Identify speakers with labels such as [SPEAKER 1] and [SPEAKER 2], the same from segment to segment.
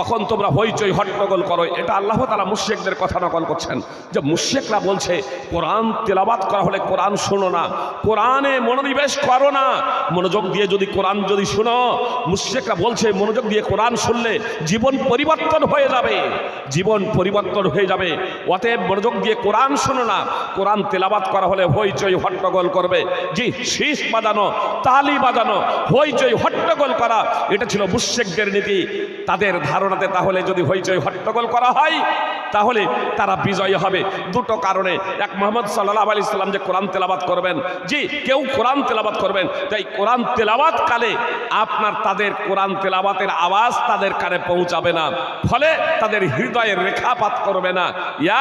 [SPEAKER 1] তখন তোমরা হইচই হট্টগোল করো। এটা আল্লাহ তালা মুশেকদের কথা নকল করছেন। যে মুশেকরা বলছে, কোরআন তেলাবাত করা হলে কোরআন শোনো না। কোরআনে মনোনিবেশ করো না। মনোযোগ দিয়ে যদি কোরআন যদি শোনো মুশেকরা বলছে, মনোযোগ দিয়ে কোরআন শুনলে জীবন পরিবর্তন হয়ে যাবে। জীবন পরিবর্তন হয়ে যাবে। অতএব মনোযোগ দিয়ে কোরআন শোনো না। কোরআন তেলাবাত করা হলে হইচই হট্টগোল করবে। জি, শীষ বাজানো, তালি বাজানো, হইচই হট্টগোল করা, এটা ছিল মুশেকদের নীতি। তাদের ধারণাতে তাহলে যদি হইচই হট্টগোল করা হয়, তাহলে তারা বিজয়ী হবে। দুটো কারণে। এক, মোহাম্মদ সাল্লাহ আলি সাল্লাম যে কোরআন তেলাবাত করবেন, জি, কেউ কোরআন তেলাবাত করবেন, তাই কোরআন তেলাবাত কালে আপনার তাদের কোরআন তেলাবাতের আওয়াজ তাদের কানে পৌঁছাবে না। ফলে তাদের হৃদয়ের রেখাপাত করবে না।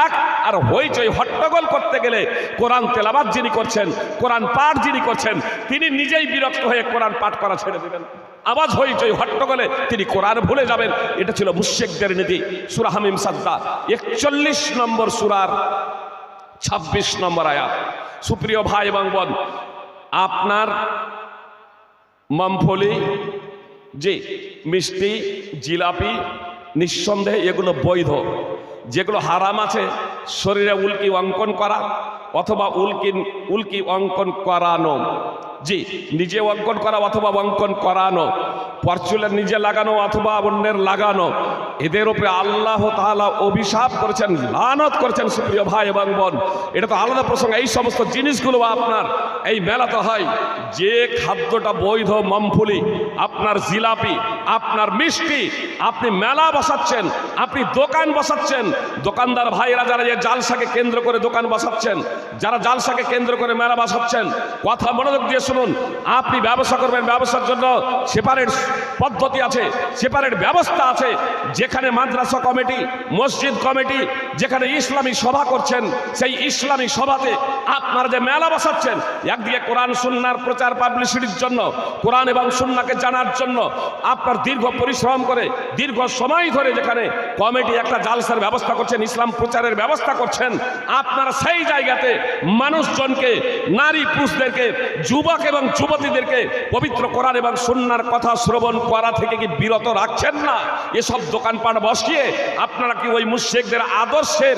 [SPEAKER 1] এক, আর হইচই হট্টগোল করতে গেলে কোরআন তেলাবাত যিনি করছেন, কোরআন পাঠ যিনি করছেন, তিনি নিজেই বিরক্ত হয়ে কোরআন পাঠ করা ছেড়ে দেবেন। আওয়াজ হইচই হট্টগোলে তিনি কোরআন ভুলে যাবেন। এটা ছিল মুশেকদের নীতি। সুরা হামিম সাদ্দা, একচল্লিশ নম্বর সুরার ছাব্বিশ নম্বর আয়াত। সুপ্রিয় ভাই এবং বোন, আপনার মমফলি, জি, মিষ্টি, জিলাপি, নিঃসন্দেহে এগুলো বৈধ। যেগুলো হারাম আছে, শরীরে উল্কি অঙ্কন করা অথবা উল্কি উল্কি অঙ্কন করানো। জি নিজে অঙ্কন করা অথবা অঙ্কন করানো। পরচুলের নিজে লাগানো অথবা অন্যের লাগানো। এদের উপরে আল্লাহ তাআলা অভিশাপ করেছেন, লানত করেছেন সুপ্রিয় ভাই এবং বোন। এটা তো আলাদা প্রসঙ্গ, এই সমস্ত জিনিসগুলো আপনার, এই মেলাতে হয়। যে খাদ্যটা বৈধ মমফুলি, আপনার জিলাপি, আপনার মিষ্টি, আপনি মেলা বসাচ্ছেন, আপনি দোকান বসাচ্ছেন, দোকানদার ভাইরা যারা যে জালসাকে কেন্দ্র করে দোকান বসাচ্ছেন, যারা জালসাকে কেন্দ্র করে মেলা বসাচ্ছেন, কথা মনোযোগ দিয়ে শুনুন। আপনি ব্যবসা করবেন, ব্যবসার জন্য সেপারেট পদ্ধতি আছে সেপারেট ব্যবস্থা আছে যেখানে মাদ্রাসা কমিটি, মসজিদ কমিটি, যেখানে ইসলামী সভা করছেন, সেই ইসলামী সভাতে আপনারা যে মেলা বসাচ্ছেন, একদিকে কোরআন, সুন্নার প্রচার পাবলিসিটির জন্য, কোরআন এবং সুন্নাকে জানার জন্য, আপনার দীর্ঘ পরিশ্রম করে, দীর্ঘ সময় ধরে যেখানে কমিটি একটা জালসার ব্যবস্থা করছেন, ইসলাম প্রচারের ব্যবস্থা করছেন, আপনারা সেই জায়গাতে মানুষজনকে, নারী পুরুষদেরকে, যুবক এবং যুবতীদেরকে পবিত্র কোরআন এবং সুন্নার কথা শ্রবণ করা থেকে কি বিরত রাখছেন না? এসব দোকানপাট বসিয়ে আপনারা কি ওই মুশেকদের আদর্শের,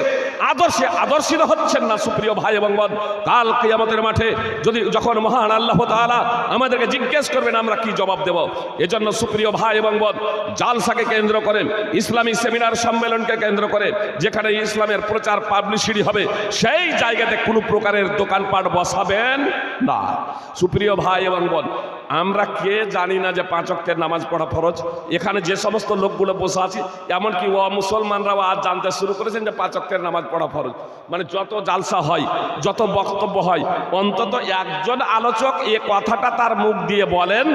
[SPEAKER 1] আদর্শে আদর্শিত হচ্ছেন না সুপ্রিয় ভাই এবং বোন? কাল কিয়ামতের মাঠে যদি যখন মহান আল্লাহ তাআলা আমাদেরকে জিজ্ঞেস করবেন আমরা কি জবাব দেব? এজন্য সুপ্রিয় ভাই এবং বোন, জালসাকে কেন্দ্র করেন ইসলামী সেমিনার সম্মেলনকে কেন্দ্র করে, যেখানে ইসলামের প্রচার পাবলিসিটি হবে, সেই জায়গাতে কোনো প্রকারের দোকানপাট বসাবেন না। সুপ্রিয় ভাই এবং বোন আমরা কে জানি না যে পাঁচ অক্টের নামাজ পড়া ফরজ। এখানে যে সমস্ত লোকগুলো বসে আছে, এমনকি ও মুসলমানরাও আজ জানতে শুরু করেছেন যে পাঁচ অক্টের নামাজ পড়া ফরজ। মানে যত জালসা হয়, যত বক্তব্য হয়, অন্তত একজন আলোচক এ কথাটা তার মুখ দিয়ে বলেন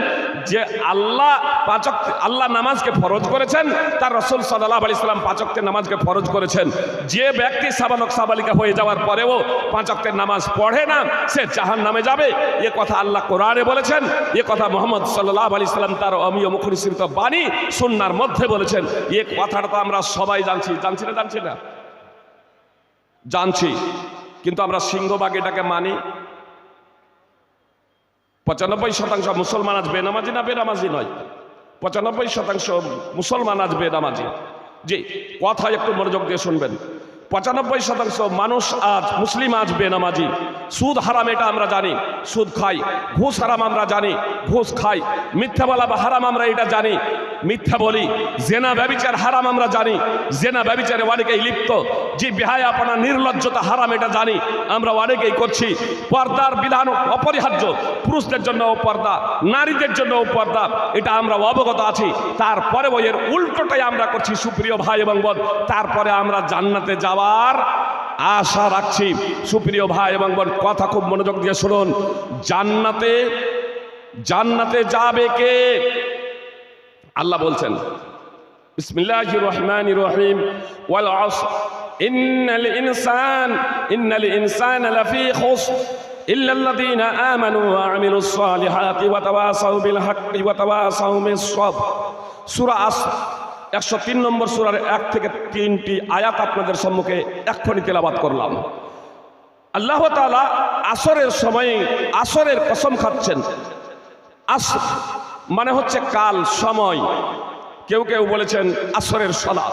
[SPEAKER 1] যে আল্লাহ পাচক আল্লাহ নামাজকে ফরজ করেছেন, তার রসুল সাল্লাহ আলি সাল্লাম পাচকের নামাজকে ফরজ করেছেন। যে ব্যক্তি সাবালক সাবালিকা হয়ে যাওয়ার পরেও পাঁচ পাঁচকের নামাজ পড়ে না, সে জাহান নামে যাবে। এ কথা আল্লাহ কোরআনে বলেছেন, এ কথা মোহাম্মদ সাল্লাহ আলি সাল্লাম তার অমীয় মুখরিসৃত বাণী সুন্নার মধ্যে বলেছেন। এ কথাটা তো আমরা সবাই জানছি। জানছি না জানছি না? জানছি। কিন্তু আমরা সিংহবাগ এটাকে মানি। পঁচানব্বই শতাংশ মুসলমান আজ বেনামাজি না বেনামাজি নয়? পঁচানব্বই শতাংশ মুসলমান আজ বেনামাজি। জি, কথা একটু মনোযোগ দিয়ে শুনবেন। পঁচানব্বই শতাংশ মানুষ আজ, মুসলিম আজ বেনামাজি। সুদ হারাম এটা আমরা জানি, সুদ খাই। ঘুষ হারাম আমরা জানি, ঘুষ খাই। মিথ্যা বলা বা হারাম আমরা এটা জানি। মিথ্যা বলি, জেনা ব্যবিচার হারাম আমরা জানি। জেনা ব্যবিচারে অনেকেই লিপ্ত। যে বেহায় আপনার নির্লজ্জতা হারাম, এটা জানি। আমরা অনেকেই করছি। পর্দার বিধান অপরিহার্য। পুরুষদের জন্য পর্দা, নারীদের জন্য পর্দা, এটা আমরা অবগত আছি। তারপরে এর উল্টোটাই আমরা করছি, সুপ্রিয় ভাই এবং বোন। তারপরে আমরা জান্নাতে যাওয়ার আশা রাখছি। সুপ্রিয় ভাই এবং বোন, কথা খুব মনোযোগ দিয়ে শুনুন। জান্নাতে জান্নাতে যাবে কে? আল্লাহ বলছেন, বিসমিল্লাহির রহমানির রহিম। ওয়াল ইন্নাল ইনসান ইন্নাল ইনসানা লাফি খুসর إلا الذين آمنوا وعملوا الصالحات وتواصوا بالحق وتواصوا بالصبر সূরা আসর একশো তিন নম্বর সূরার এক থেকে তিনটি আয়াত আপনাদের সম্মুখে এক্ষুনি তেলাবাত করলাম আল্লাহ তাআলা আসরের সময়ে আসরের কসম খাচ্ছেন আস মানে হচ্ছে কাল সময় কেউ কেউ বলেছেন আসরের সলা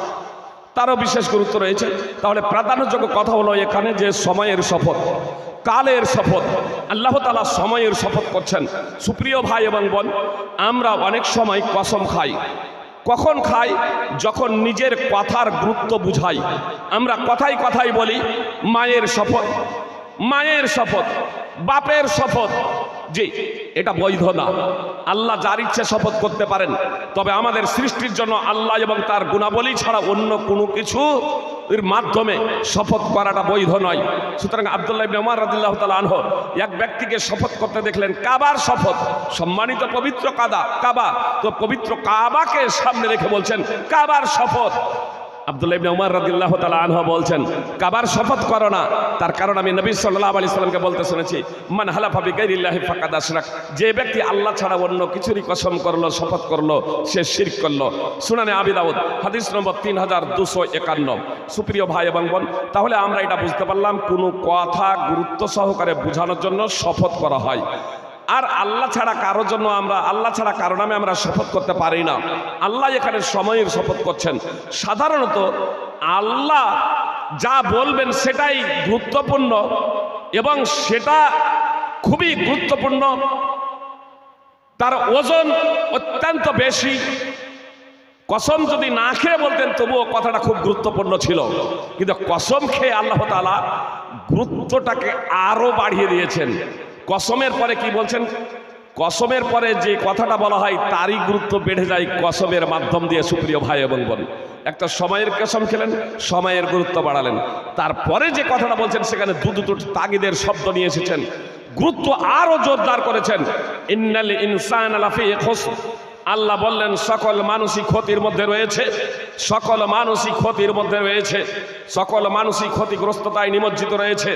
[SPEAKER 1] তারও বিশেষ গুরুত্ব রয়েছে। তাহলে প্রাধান্যযোগ্য কথা হলো এখানে যে সময়ের শপথ, কালের শপথ। আল্লাহ তালা সময়ের শপথ করছেন। সুপ্রিয় ভাই এবং বোন, আমরা অনেক সময় কসম খাই। কখন খাই? যখন নিজের কথার গুরুত্ব বুঝাই। আমরা কথাই কথাই বলি, মায়ের শপথ মায়ের শপথ, বাপের শপথ। জি, এটা বৈধ না। আল্লাহ যার ইচ্ছে শপথ করতে পারেন, তবে আমাদের সৃষ্টির জন্য আল্লাহ এবং তার গুণাবলী ছাড়া অন্য কোনো কিছু এর মাধ্যমে শপথ করাটা বৈধ নয়। সুতরাং আবদুল্লাহ ইবনে উমর রাদিয়াল্লাহু তাআলা আনহু এক ব্যক্তিকে শপথ করতে দেখলেন, কাবার শপথ, সম্মানিত পবিত্র কাদা কাবা। তো পবিত্র কাবাকে সামনে রেখে বলছেন, কাবার শপথ। আব্দুল্লাহ ইবনে বলছেন, কাবার শপথ করো না। তার কারণ আমি নবী বলতে শুনেছি যে ব্যক্তি আল্লাহ ছাড়া অন্য কসম করল, শপথ করল, সে হাদিস নম্বর ভাই এবং বোন, তাহলে আমরা এটা বুঝতে পারলাম, কোনো কথা গুরুত্ব সহকারে বোঝানোর জন্য শপথ করা হয়। আর আল্লাহ ছাড়া কারোর জন্য আমরা, আল্লাহ ছাড়া কারও নামে আমরা শপথ করতে পারি না। আল্লাহ এখানে সময়ের শপথ করছেন। সাধারণত আল্লাহ যা বলবেন সেটাই গুরুত্বপূর্ণ এবং সেটা খুবই গুরুত্বপূর্ণ। তার ওজন অত্যন্ত বেশি। কসম যদি না খেয়ে বলতেন, তবুও কথাটা খুব গুরুত্বপূর্ণ ছিল। কিন্তু কসম খেয়ে আল্লাহ তালা গুরুত্বটাকে আরও বাড়িয়ে দিয়েছেন। কসমের পরে কি বলছেন? কসমের পরে যে কথাটা বলা হয়, তারই গুরুত্ব বেড়ে যায় কসমের মাধ্যম দিয়ে, সুপ্রিয় ভাই এবং বোন। একটা সময়ের কসম খেলেন, সময়ের গুরুত্ব বাড়ালেন। তারপরে যে কথাটা বলছেন, সেখানে দু দুটো তাগিদের শব্দ নিয়ে এসেছেন। গুরুত্ব আরও জোরদার করেছেন। ইন্নাল ইনসান আলাফি খুসর আল্লাহ বললেন, সকল মানুষই ক্ষতির মধ্যে রয়েছে, সকল মানুষই ক্ষতির মধ্যে রয়েছে, সকল মানুষই ক্ষতিগ্রস্ততায় নিমজ্জিত রয়েছে।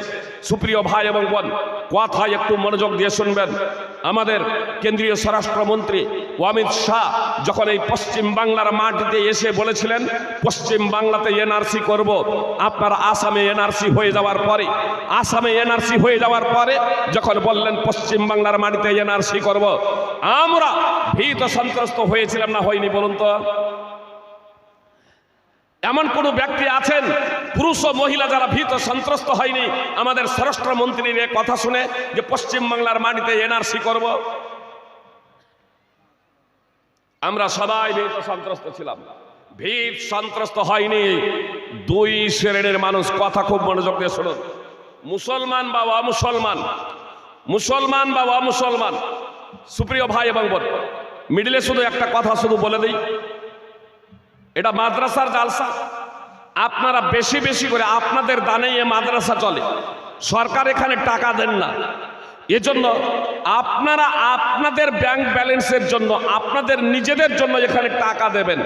[SPEAKER 1] সুপ্রিয় ভাই এবং বোন, কথায় একটু মনোযোগ দিয়ে শুনবেন। আমাদের কেন্দ্রীয় স্বরাষ্ট্রমন্ত্রী অমিত শাহ যখন এই পশ্চিম বাংলার মাটিতে এসে বলেছিলেন, পশ্চিম বাংলাতে এনআরসি করব, আপনার আসামে এনআরসি হয়ে যাওয়ার পরে, আসামে এনআরসি হয়ে যাওয়ার পরে যখন বললেন, পশ্চিম বাংলার মাটিতে এনআরসি করব, আমরা ভীত সন্ত্রস্ত হয়েছিলাম না হয়নি বলুন তো? এমন কোন ব্যক্তি আছেন, পুরুষ ও মহিলা যারা ভীত সন্ত্রস্ত হয়নি, আমাদের স্বরাষ্ট্রমন্ত্রীর কথা শুনে যে পশ্চিম বাংলার মাটিতে এনআরসি করব। আমরা সবাই ভীত সন্ত্রস্ত ছিলাম। ভীত সন্ত্রস্ত হয়নি। দুই শ্রেণির মানুষ কথা খুব মনোযোগ দিয়ে শুনুন। মুসলমান বা অমুসলমান, মুসলমান বা অমুসলমান, সুপ্রিয় ভাই এবং বোন, মিডিলে শুধু একটা কথা শুধু বলে দিই। এটা মাদ্রাসার জালসা। আপনারা বেশি বেশি করে আপনাদের দানেই এ মাদ্রাসা চলে। সরকার এখানে টাকা দেন না। এজন্য আপনারা আপনাদের ব্যাংক ব্যালেন্সের জন্য, আপনাদের নিজেদের জন্য এখানে টাকা দেবেন।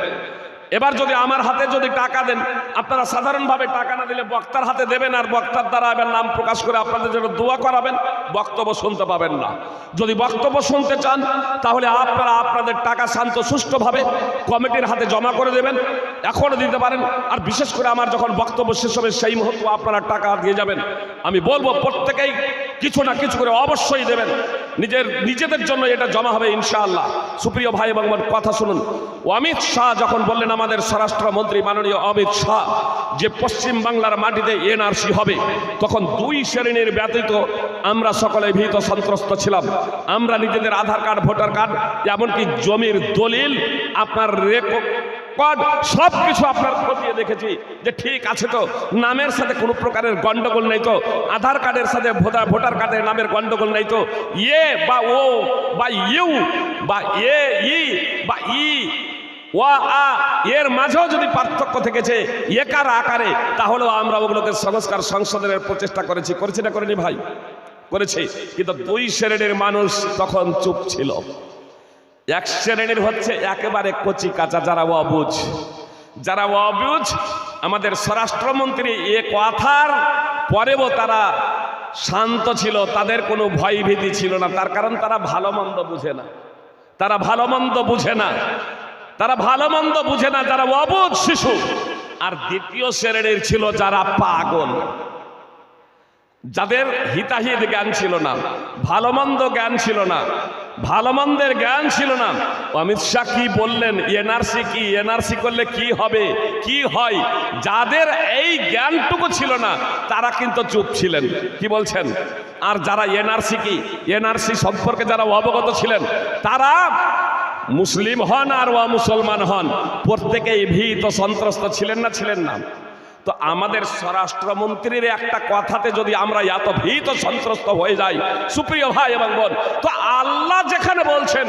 [SPEAKER 1] এবার যদি আমার হাতে যদি টাকা দেন, আপনারা সাধারণভাবে টাকা না দিলে বক্তার হাতে দেবেন আর বক্তার দ্বারা এবার নাম প্রকাশ করে আপনাদের জন্য দোয়া করাবেন, বক্তব্য শুনতে পাবেন না। যদি বক্তব্য শুনতে চান, তাহলে আপনারা আপনাদের টাকা শান্ত সুষ্ঠুভাবে কমিটির হাতে জমা করে দেবেন, এখনও দিতে পারেন, আর বিশেষ করে আমার যখন বক্তব্য শেষ হবে সেই মুহূর্তে আপনারা টাকা দিয়ে যাবেন। আমি বলব, প্রত্যেকেই কিছু না কিছু করে অবশ্যই দেবেন। নিজের, নিজেদের জন্য এটা জমা হবে, ইনশাআল্লাহ। সুপ্রিয় ভাই এবং কথা শুনুন। অমিত শাহ যখন বললেন আমাদের স্বরাষ্ট্রমন্ত্রী মাননীয় অমিত শাহ যে পশ্চিম বাংলার মাটিতে এনআরসি হবে, তখন দুই শ্রেণির ব্যতীত আমরা সকলে ভীত সন্ত্রস্ত ছিলাম। আমরা নিজেদের আধার কার্ড, ভোটার কার্ড, এমনকি জমির দলিল আপনার রেকর্ড সব কিছু আপনার খতিয়ে দেখেছি যে ঠিক আছে তো। নামের সাথে কোনো প্রকারের গন্ডগোল নেই তো। আধার কার্ডের সাথে ভোটার ভোটার কার্ডের নামের গন্ডগোল নেই তো। ইয়ে বা ও বা ইউ বা এ ই বা ই ওয়া আ, এর মাঝেও যদি পার্থক্য থেকেছে একার আকারে, তাহলেও আমরা ওগুলোকে সংস্কার সংশোধনের প্রচেষ্টা করেছি। করেছি না করেনি ভাই? করেছি। কিন্তু দুই শ্রেণির মানুষ তখন চুপ ছিল। এক শ্রেণির হচ্ছে একেবারে কচি কাঁচা, যারা অবুজ। যারা অবুঝ আমাদের স্বরাষ্ট্রমন্ত্রী এ কথার পরেও তারা শান্ত ছিল, তাদের কোনো ভয় ভীতি ছিল না, তার কারণ তারা ভালো মন্দ বুঝে না। তারা ভালো মন্দ বুঝে না। তারা ভালো মন্দ বুঝে না যারা অবুঝ শিশু। আর দ্বিতীয় শ্রেণির ছিল যারা পাগল। যাদের হিতাহিত জ্ঞান ছিল না ভালো মন্দ জ্ঞান ছিল না ভালো মন্দের জ্ঞান ছিল না। অমিত শাহ কি বললেন? এনআরসি কি? এনআরসি করলে কি হবে? কি হয়? যাদের এই জ্ঞানটুকু ছিল না, তারা কিন্তু চুপ ছিলেন। কি বলছেন? আর যারা এনআরসি কি? এনআরসি সম্পর্কে যারা অবগত ছিলেন, তারা মুসলিম হন আর মুসলমান হন। প্রত্যেকেই ভীত সন্ত্রস্ত ছিলেন না ছিলেন না। তো আমাদের স্বরাষ্ট্রমন্ত্রীর একটা কথাতে যদি আমরা এত ভীত সন্ত্রস্ত হয়ে যাই, সুপ্রিয় ভাই এবং বোন, তো আল্লাহ যেখানে বলছেন,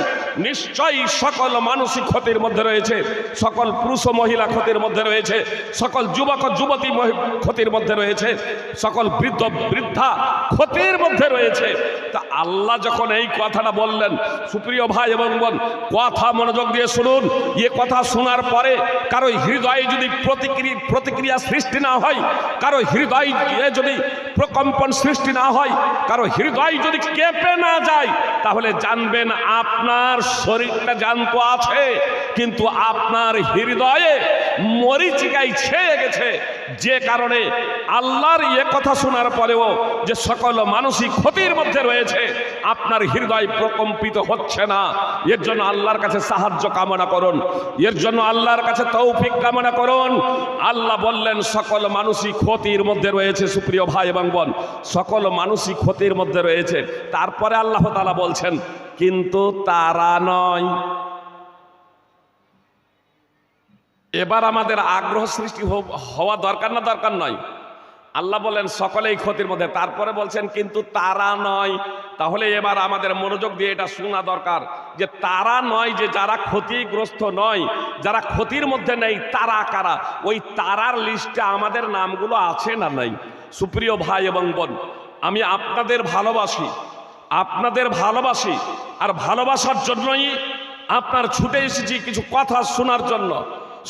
[SPEAKER 1] নিশ্চয়ই সকল মানসিক ক্ষতির মধ্যে রয়েছে, সকল পুরুষ ও মহিলা ক্ষতির মধ্যে রয়েছে, সকল যুবক যুবতী ক্ষতির মধ্যে রয়েছে, সকল বৃদ্ধ, বৃদ্ধা ক্ষতির মধ্যে রয়েছে। তা আল্লাহ যখন এই কথাটা বললেন, সুপ্রিয় ভাই এবং বোন, কথা মনোযোগ দিয়ে শুনুন, এ কথা শোনার পরে কারও হৃদয়ে যদি প্রতিক্রিয়া প্রতিক্রিয়া সৃষ্টি না হয়, কারও হৃদয় যদি প্রকম্পন সৃষ্টি না হয়, কারও হৃদয় যদি কেঁপে না যায়, তাহলে জানবেন আপনার শরীরটা জানতো আছে, কিন্তু আপনার হৃদয়ে মরিচিকায় ছেয়ে গেছে। যে কারণে আল্লাহর এ কথা শোনার পরেও যে সকল মানসিক ক্ষতির মধ্যে রয়েছে, আপনার হৃদয় প্রকম্পিত হচ্ছে না। এর জন্য আল্লাহর কাছে সাহায্য কামনা করুন। এর জন্য আল্লাহর কাছে তৌফিক কামনা করুন। আল্লাহ বললেন সকল মানুষই ক্ষতির মধ্যে রয়েছে, সুপ্রিয় ভাই এবং বোন। সকল মানুষই ক্ষতির মধ্যে রয়েছে। তারপরে আল্লাহ তালা বলছেন, কিন্তু তারা নয়। এবার আমাদের আগ্রহ সৃষ্টি হওয়া দরকার না দরকার নয়? আল্লাহ বলেন, সকলেই ক্ষতির মধ্যে। তারপরে বলছেন, কিন্তু তারা নয়। তাহলে এবার আমাদের মনোযোগ দিয়ে এটা শোনা দরকার যে তারা নয় যে যারা ক্ষতিগ্রস্ত নয়, যারা ক্ষতির মধ্যে নেই, তারা কারা? ওই তারার লিস্টে আমাদের নামগুলো আছে না নাই? সুপ্রিয় ভাই এবং বোন, আমি আপনাদের ভালোবাসি আপনাদের ভালোবাসি, আর ভালোবাসার জন্যই আপনার ছুটে এসেছি কিছু কথা শোনার জন্য।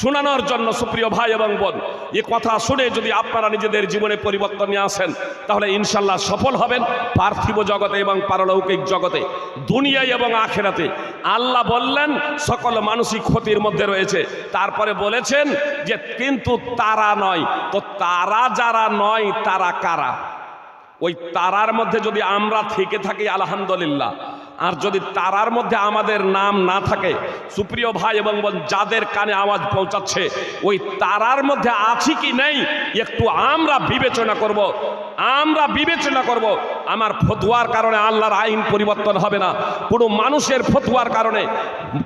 [SPEAKER 1] শোনানোর জন্য সুপ্রিয় ভাই এবং বোন, এ কথা শুনে যদি আপনারা নিজেদের জীবনে পরিবর্তন নিয়ে আসেন, তাহলে ইনশাল্লাহ সফল হবেন পার্থিব জগতে এবং পারলৌকিক জগতে, দুনিয়ায় এবং আখেরাতে। আল্লাহ বললেন, সকল মানসিক ক্ষতির মধ্যে রয়েছে। তারপরে বলেছেন যে, কিন্তু তারা নয়। তো তারা যারা নয়, তারা কারা? ওই তারার মধ্যে যদি আমরা থেকে থাকি, আলহামদুলিল্লাহ। আর যদি তারার মধ্যে আমাদের নাম না থাকে, সুপ্রিয় ভাই এবং বোন, যাদের কানে আওয়াজ পৌঁছাচ্ছে, ওই তারার মধ্যে আছি কি নেই, একটু আমরা বিবেচনা করব। আমরা বিবেচনা করব। আমার ফতুয়ার কারণে আল্লাহর আইন পরিবর্তন হবে না কোনো মানুষের ফতুয়ার কারণে,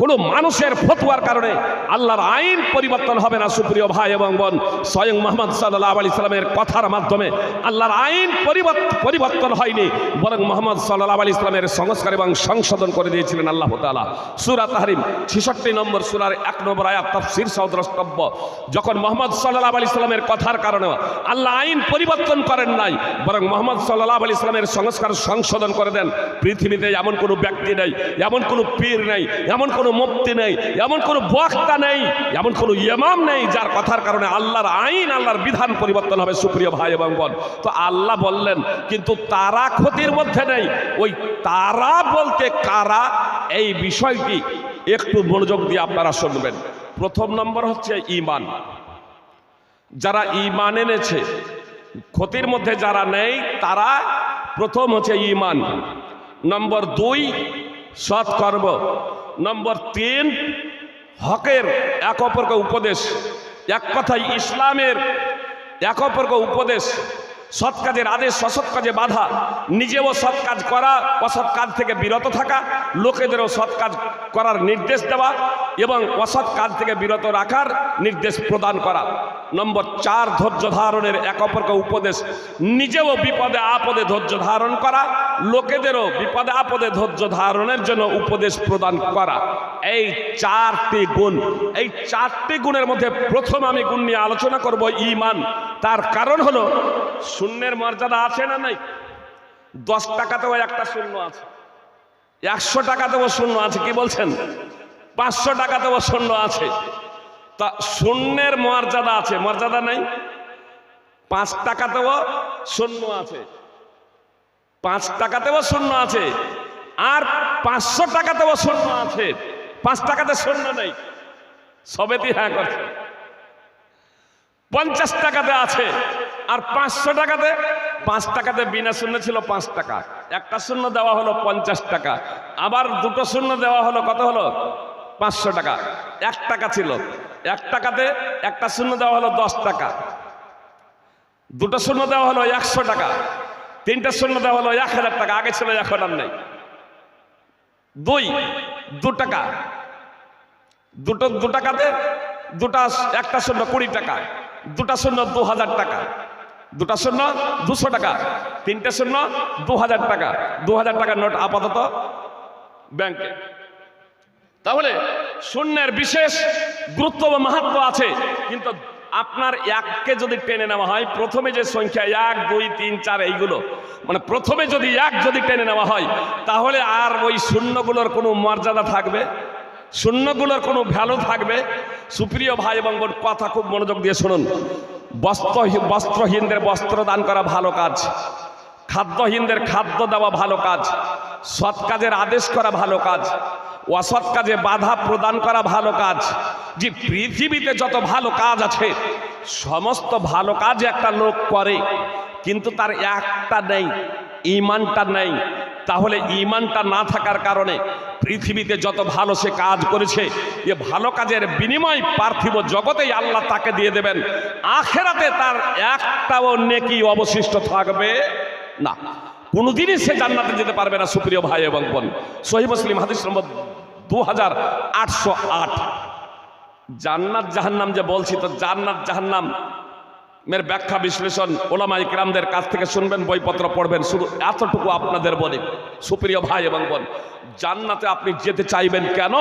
[SPEAKER 1] কোনো মানুষের ফতুয়ার কারণে আল্লাহর আইন পরিবর্তন হবে না, সুপ্রিয় ভাই এবং বোন স্বয়ং মোহাম্মদ সাল্লাহ আলি সাল্লামের কথার মাধ্যমে আল্লাহর আইন পরিবর্তন হয়নি, বরং মোহাম্মদ সাল্লাহ আলি ইসলামের সংস্কার এবং সংশোধন করে দিয়েছিলেন আল্লাহ তালা সুরা তাহারিম ছেষট্টি নম্বর সুরার এক নম্বর আয়াত তফসির সৌদ্রষ্টব্য যখন মোহাম্মদ সাল্লাহ আলি ইসলামের কথার কারণে আল্লাহ আইন পরিবর্তন করেন নাই, বরং মোহাম্মদ সাল্লাহ আলি ইসলামের সংস্কার সংশোধন করে দেন, পৃথিবীতে এমন কোনো ব্যক্তি নেই, এমন কোনো পীর নেই, এমন কোনো মুক্তি নেই, এমন কোনো বক্তা নেই, এমন কোনো ইমাম নেই যার কথার কারণে আল্লাহর আইন, আল্লাহর বিধান পরিবর্তন হবে, সুপ্রিয় ভাই এবং বোন। তো আল্লাহ বললেন, কিন্তু তারা ক্ষতির মধ্যে নেই। ওই তারা বলতে কারা? এই বিষয়টি একটু মনোযোগ দিয়ে আপনারা শুনবেন। প্রথম নম্বর হচ্ছে ইমান যারা ইমান এনেছে, ক্ষতির মধ্যে যারা নেই, তারা প্রথম হচ্ছে ইমান নম্বর দুই, সৎকর্ম। নম্বর তিন, হকের এক অপরকে উপদেশ। এক কথায় ইসলামের এক অপরকে উপদেশ। সৎ কাজের আদেশ, অসৎ কাজে বাধা। নিজেও সৎ কাজ করা, অসৎ কাজ থেকে বিরত থাকা, লোকেদেরও সৎ কাজ করার নির্দেশ দেওয়া এবং অসৎ কাজ থেকে বিরত রাখার নির্দেশ প্রদান করা। নম্বর চার, ধৈর্য ধারণের এক অপরকে উপদেশ। নিজেও বিপদে আপদে ধৈর্য ধারণ করা, লোকেদেরও বিপদে আপদে ধৈর্য ধারণের জন্য উপদেশ প্রদান করা। এই চারটি গুণ, এই চারটি গুণের মধ্যে প্রথম আমি গুণ নিয়ে আলোচনা করব ইমান তার কারণ হলো, শূন্যের মর্যাদা আছে না নাই? দশ টাকাতেও একটা শূন্য আছে। একশো টাকাতেও শূন্য আছে, কি বলছেন? পাঁচশো টাকাতেও শূন্য আছে। তা শূন্যের মর্যাদা আছে, মর্যাদা নাই। পাঁচ টাকাতেও শূন্য আছে। পাঁচ টাকাতেও শূন্য আছে। আর পাঁচশো টাকাতেও শূন্য আছে। পাঁচ টাকাতে শূন্য নেই। সবেতেই হ্যাঁ করছে। পঞ্চাশ টাকাতে আছে। আর পাঁচশো টাকাতে, পাঁচ টাকাতে বিনা শূন্য ছিল পাঁচ টাকা। একটা শূন্য দেওয়া হলো পঞ্চাশ টাকা। আবার দুটো শূন্য দেওয়া হলো কত হলো? পাঁচশো টাকা। এক টাকা ছিল। এক টাকাতে একটা শূন্য দেওয়া হলো দশ টাকা। দুটো শূন্য দেওয়া হলো একশো টাকা। তিনটা শূন্য দেওয়া হলো এক হাজার টাকা। আগে ছিল এখন আর নেই। দুই, দু টাকা। দুটো, দু টাকাতে দুটা, একটা শূন্য কুড়ি টাকা। দুটা শূন্য দু হাজার টাকা। দুটা শূন্য দুশো টাকা। তিনটে শূন্য দু হাজার টাকা। দু হাজার টাকার নোট আপাতত ব্যাংকে। তাহলে শূন্যের বিশেষ গুরুত্ব বা মাহাত্ম আছে, কিন্তু আপনার এককে যদি টেনে নেওয়া হয়, প্রথমে যে সংখ্যা এক, দুই, তিন, চার, এইগুলো মানে প্রথমে যদি এক যদি টেনে নেওয়া হয়, তাহলে আর ওই শূন্যগুলোর কোনো মর্যাদা থাকবে? শূন্যগুলোর কোনো ভ্যালু থাকবে? সুপ্রিয় ভাই এবং বোন, কথা খুব মনোযোগ দিয়ে শুনুন। বস্ত্র বস্ত্রহীনদের বস্ত্র দান করা ভালো কাজ। খাদ্যহীনদের খাদ্য দেওয়া ভালো কাজ। সৎ কাজের আদেশ করা ভালো কাজ। অসৎ কাজে বাধা প্রদান করা ভালো কাজ। যে পৃথিবীতে যত ভালো কাজ আছে, সমস্ত ভালো কাজ একটা লোক করে, কিন্তু তার একটা নেই, ইমানটা নেই। তাহলে ইমানটা না থাকার কারণে পৃথিবীতে যত ভালো সে কাজ করেছে, এ ভালো কাজের বিনিময় পার্থিব জগতেই আল্লাহ তাকে দিয়ে দেবেন। আখেরাতে তার একটাও নেকি অবশিষ্ট থাকবে না। কোনোদিনই সে জান্নাতে যেতে পারবে না, সুপ্রিয় ভাই এবং বোন। সহি মুসলিম হাদিস নম্বর দু হাজার আটশো আট। জান্নাত জাহান্নাম যে বলছি, তো জান্নাত জাহান্নাম এর ব্যাখ্যা বিশ্লেষণ ওলামা ইকরামদের কাছ থেকে শুনবেন, বইপত্র পড়বেন, শুধু এতটুকু আপনাদের বলি, সুপ্রিয় ভাই এবং বোন। জান্নাতে আপনি যেতে চাইবেন কেন?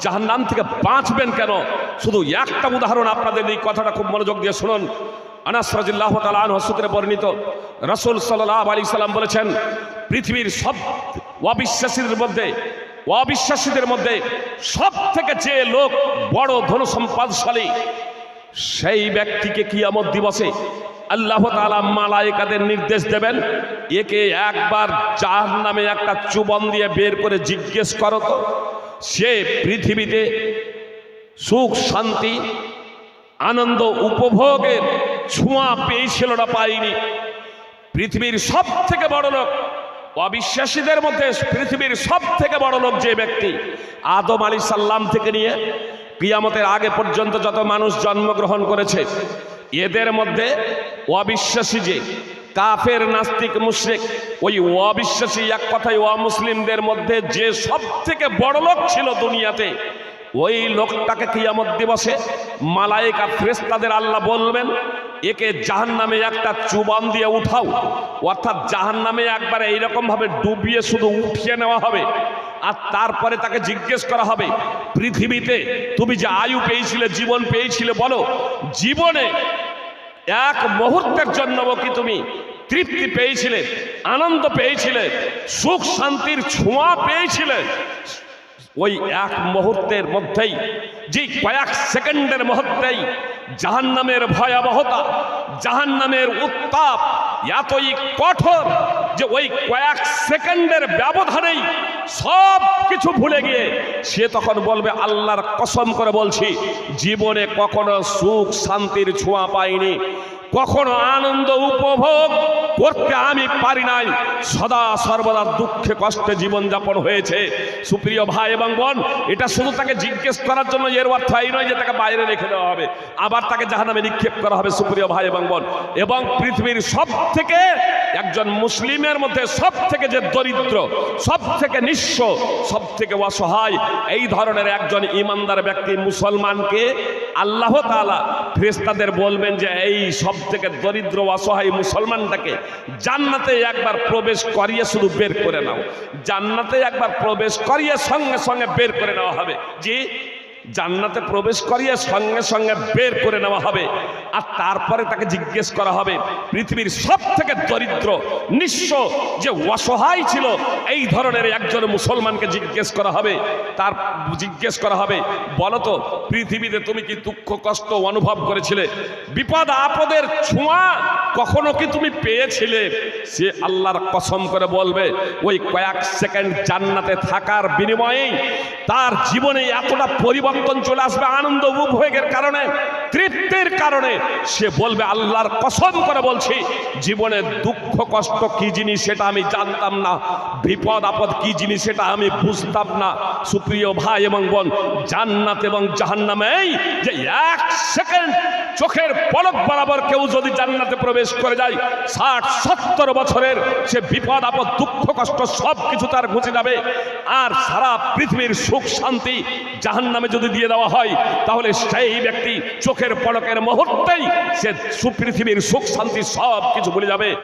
[SPEAKER 1] জাহান্নাম থেকে বাঁচবেন কেন? শুধু একটা উদাহরণ আপনাদের এই কথাটা খুব মনোযোগ দিয়ে শুনুন। আনাস রাজিল্লাহ তালান হসুত্রে বর্ণিত রসুল সাল্লাহ আলী সাল্লাম বলেছেন, পৃথিবীর সব অবিশ্বাসীদের মধ্যে অবিশ্বাসীদের মধ্যে সব থেকে যে লোক বড় ধন সম্পদশালী, সেই ব্যক্তিকে কিয়ামত দিবসে আল্লাহ তালা মালাইকাদের নির্দেশ দেবেন, একে একবার চার নামে একটা চুবন দিয়ে বের করে জিজ্ঞেস করো তো, সে পৃথিবীতে সুখ, শান্তি, আনন্দ, উপভোগের ছোঁয়া পেয়েছিল না পাইনি পৃথিবীর সব থেকে বড় লোক, অবিশ্বাসীদের মধ্যে পৃথিবীর সব থেকে বড় লোক যে ব্যক্তি, আদম আলী সাল্লাম থেকে নিয়ে কিয়ামতের আগে পর্যন্ত যত মানুষ জন্মগ্রহণ করেছে, এদের মধ্যে অবিশ্বাসী যে কাফের, নাস্তিক, মুশরিক, ওই অবিশ্বাসী এক কথায় অমুসলিমদের মধ্যে যে সব থেকে বড় লোক ছিল দুনিয়াতে ওই লোকটাকে কিয়ামত দিবসে মালাইকা ফ্রেস্তাদের আল্লাহ বলবেন, একে জাহান নামে একটা চুবান দিয়ে উঠাও। অর্থাৎ জাহান নামে একবারে এইরকম ভাবে ডুবিয়ে শুধু উঠিয়ে নেওয়া হবে। আর তারপরে তাকে জিজ্ঞেস করা হবে, পৃথিবীতে তুমি যে আয়ু পেয়েছিলে, জীবন পেয়েছিলে বলো, জীবনে এক মুহূর্তের জন্য কি তুমি তৃপ্তি পেয়েছিলে, আনন্দ পেয়েছিলে, সুখ শান্তির ছোঁয়া পেয়েছিলে? ওই এক মুহূর্তের মধ্যেই যে কয়েক সেকেন্ডের মধ্যেই জাহান্নামের ভয়াবহতা, জাহান্নামের উত্তাপ এতই কঠোর যে ওই কয়েক সেকেন্ডের ব্যবধানেই সব কিছু ভুলে গিয়ে সে তখন বলবে, আল্লাহর কসম করে বলছি, জীবনে কখনো সুখ শান্তির ছোঁয়া পাইনি। কখনো আনন্দ উপভোগ করতে আমি পারি নাই। সদা সর্বদা দুঃখে কষ্টে জীবনযাপন হয়েছে। সুপ্রিয় ভাই এবং বোন, এটা শুধু তাকে জিজ্ঞেস করার জন্য এর অর্থ এই নয় যে তাকে বাইরে রেখে দেওয়া হবে। আবার তাকে জাহানামে নিক্ষেপ করা হবে, সুপ্রিয় ভাই এবং বোন। এবং পৃথিবীর সব থেকে একজন মুসলিমের মধ্যে সব থেকে যে দরিদ্র সব থেকে নিঃস্ব সব থেকে অসহায়, এই ধরনের একজন ইমানদার ব্যক্তি মুসলমানকে আল্লাহ তাআলা ফেরেশতাদের বলবেন যে, এই সব থেকে দরিদ্র অসহায় মুসলমানটাকে জান্নাতে একবার প্রবেশ করিয়ে শুধু বের করে নাও। জান্নাতে একবার প্রবেশ করিয়ে সঙ্গে সঙ্গে বের করে নেওয়া হবে। জি? জান্নাতে প্রবেশ করিয়ে সঙ্গে সঙ্গে বের করে নেওয়া হবে। আর তারপরে তাকে জিজ্ঞেস করা হবে, পৃথিবীর সব থেকে দরিদ্র, নিঃস্ব, যে অসহায় ছিল, এই ধরনের একজন মুসলমানকে জিজ্ঞেস করা হবে। তার জিজ্ঞেস করা হবে বলো তো পৃথিবীতে তুমি কি দুঃখ, কষ্ট অনুভব করেছিলে? বিপদ, আপদের ছোঁয়া কখনো কি তুমি পেয়েছিলে? সে আল্লাহর কসম করে বলবে, ওই কয়েক সেকেন্ড জান্নাতে থাকার বিনিময়েই তার জীবনে এতটা পরিবর্তন পরিবর্তন চলে আসবে, আনন্দ উপভোগের কারণে, তৃপ্তির কারণে। সে বলবে, আল্লাহর কসম করে বলছি জীবনের দুঃখ, কষ্ট কি জিনিস সেটা আমি জানতাম না, বিপদ, আপদ কি জিনিস সেটা আমি বুঝতাম না। সুপ্রিয় ভাই এবং বোন, জান্নাত এবং জাহান্নামেই যে এক সেকেন্ড চোখের পলক বরাবর কেউ যদি জান্নাতে প্রবেশ করে যায়, ষাট, সত্তর বছরের সে বিপদ, আপদ, দুঃখ, কষ্ট সব কিছু তার ঘুচে যাবে। আর সারা পৃথিবীর সুখ, শান্তি জাহান নামে যদি দিয়ে দেওয়া হয়, তাহলে সেই ব্যক্তি চোখের পলকের মুহূর্তেই সে সুপৃথিবীর সুখ, শান্তি সব কিছু ভুলে যাবে।